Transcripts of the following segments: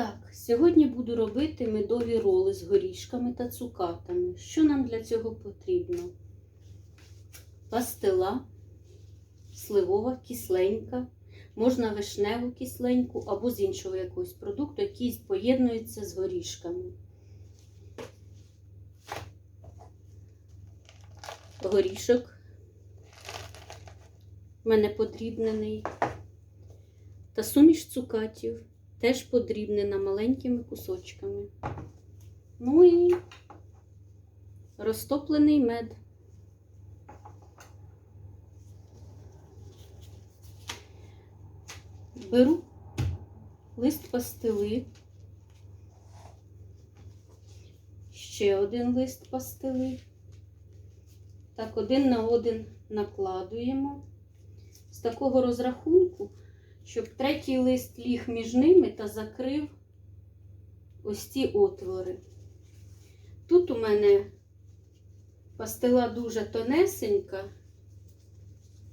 Так, сьогодні буду робити медові роли з горішками та цукатами. Що нам для цього потрібно? Пастила, сливова, кисленька, можна вишневу кисленьку або з іншого якогось продукту, який поєднується з горішками. Горішок в мене подрібнений. Та суміш цукатів теж подрібнена маленькими кусочками. Ну і розтоплений мед. Беру лист пастили, ще один лист пастили. Так, один на один накладуємо. З такого розрахунку, щоб третій лист ліг між ними та закрив ось ці отвори. Тут у мене пастила дуже тонесенька.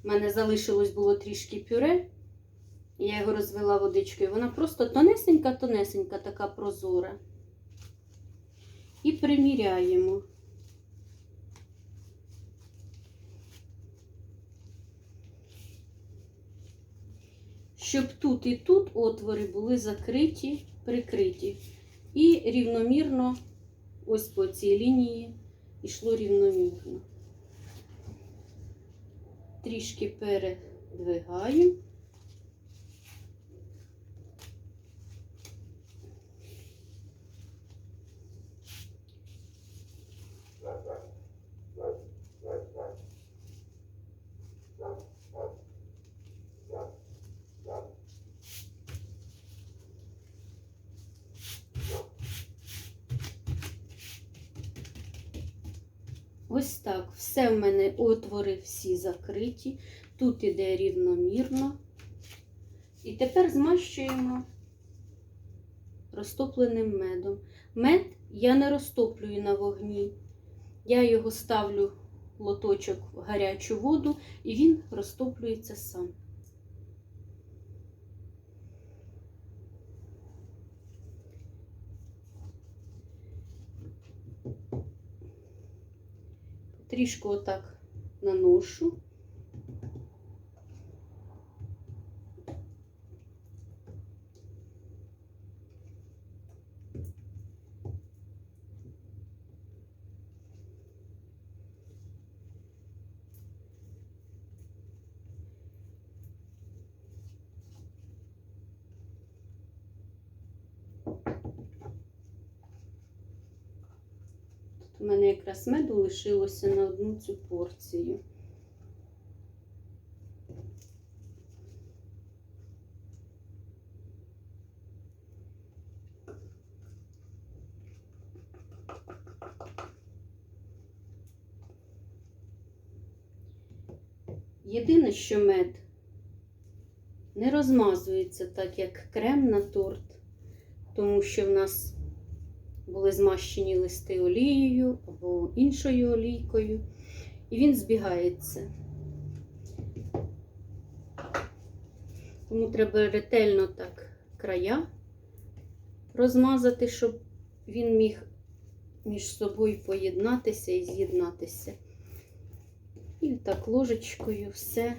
У мене залишилось було трішки пюре. Я його розвела водичкою. Вона просто тонесенька-тонесенька, така прозора. І приміряємо. Щоб тут і тут отвори були закриті, прикриті. І рівномірно, ось по цій лінії, йшло рівномірно. Трішки передвигаю. Ось так. Все в мене отвори всі закриті. Тут іде рівномірно. І тепер змащуємо розтопленим медом. Мед я не розтоплюю на вогні. Я його ставлю лоточок в гарячу воду і він розтоплюється сам. Трішки отак наношу. У мене якраз меду лишилося на одну цю порцію. Єдине, що мед не розмазується так, як крем на торт, тому що в нас були змащені листи олією або іншою олійкою, і він збігається. Тому треба ретельно так края розмазати, щоб він міг між собою поєднатися і з'єднатися. І так ложечкою все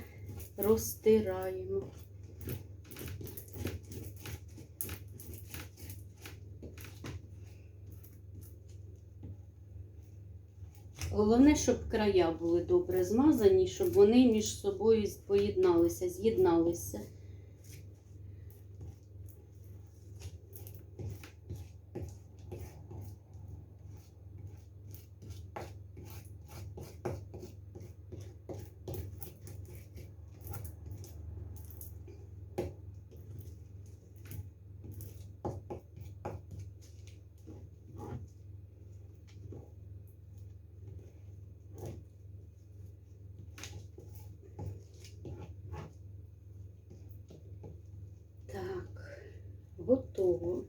розтираємо. Головне, щоб края були добре змазані, щоб вони між собою поєдналися, з'єдналися. Так, готово.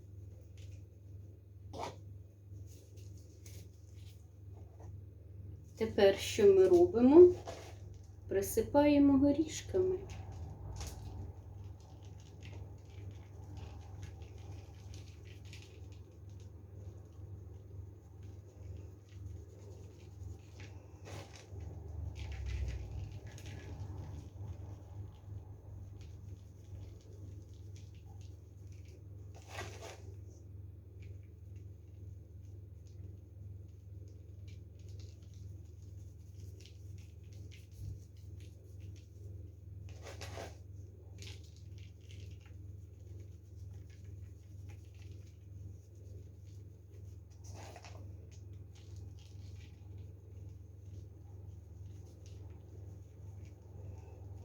Тепер що ми робимо? Присипаємо горішками.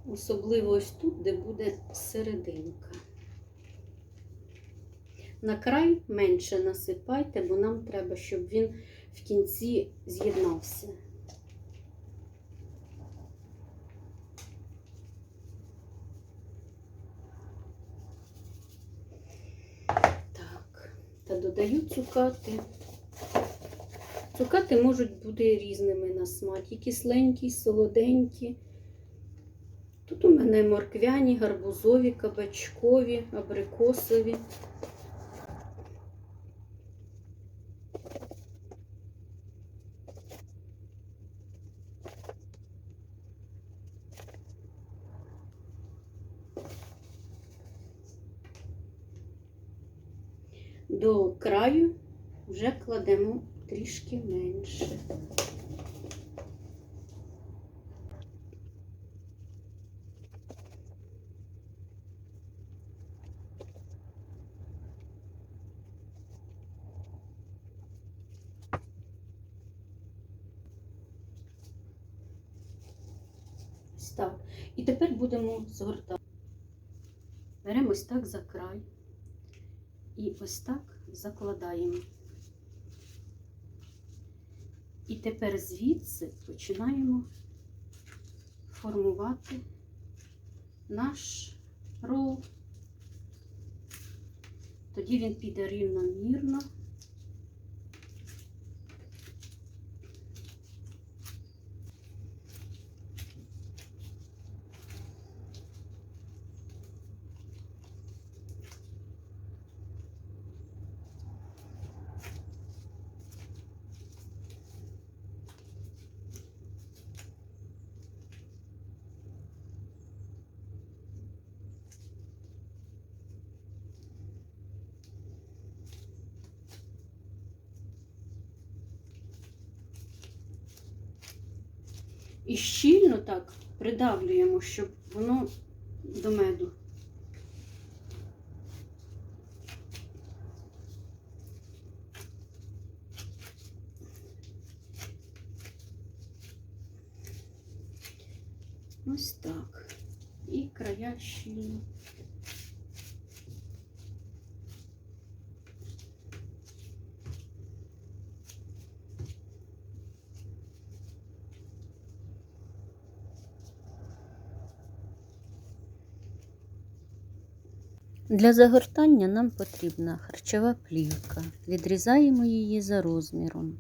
Особливо ось тут, де буде серединка. На край менше насипайте, бо нам треба, щоб він в кінці з'єднався. Так, та додаю цукати. Цукати можуть бути різними на смак, і кисленькі, і солоденькі. Мене морквяні, гарбузові, кабачкові, абрикосові. До краю вже кладемо трішки менше. Ось так. І тепер будемо згортати. Беремо ось так за край і ось так закладаємо. І тепер звідси починаємо формувати наш рол. Тоді він піде рівномірно. І щільно так придавлюємо, щоб воно до меду. Ось так. І края щільно. Для загортання нам потрібна харчова плівка. Відрізаємо її за розміром.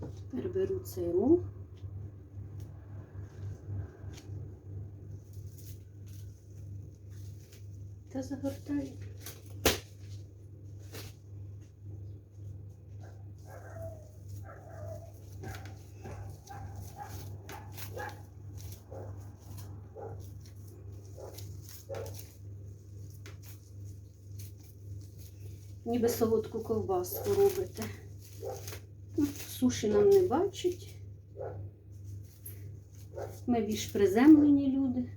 Тепер беру цей рул. Та загортаю. Ніби солодку ковбаску робите. Ну, Суші нам не бачать. Ми більш приземлені люди.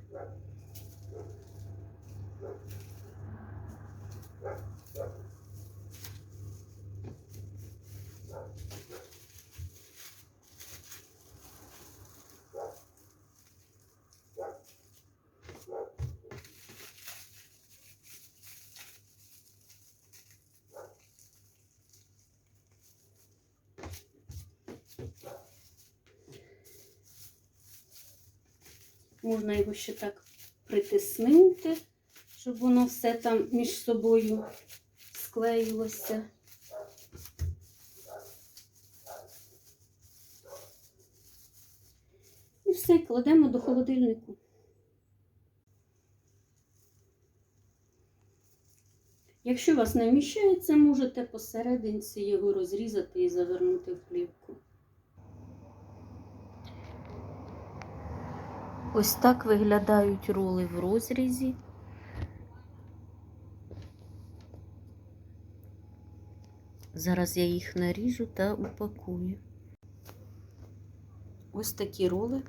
Можна його ще так притиснути, щоб воно все там між собою склеїлося. І все, кладемо до холодильнику. Якщо вас не вміщається, можете посерединці його розрізати і завернути в плівку. Ось так виглядають роли в розрізі. Зараз я їх наріжу та упакую. Ось такі роли.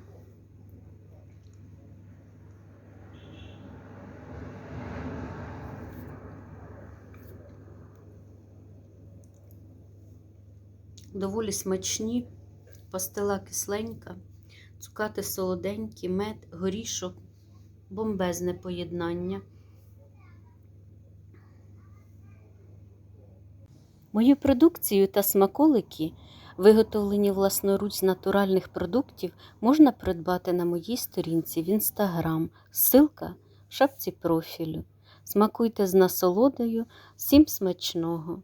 доволі смачні, пастила кисленька, цукати солоденькі, мед, горішок, бомбезне поєднання. Мою продукцію та смаколики, виготовлені власноруч з натуральних продуктів, можна придбати на моїй сторінці в інстаграм. Ссылка в шапці профілю. Смакуйте з насолодою, всім смачного!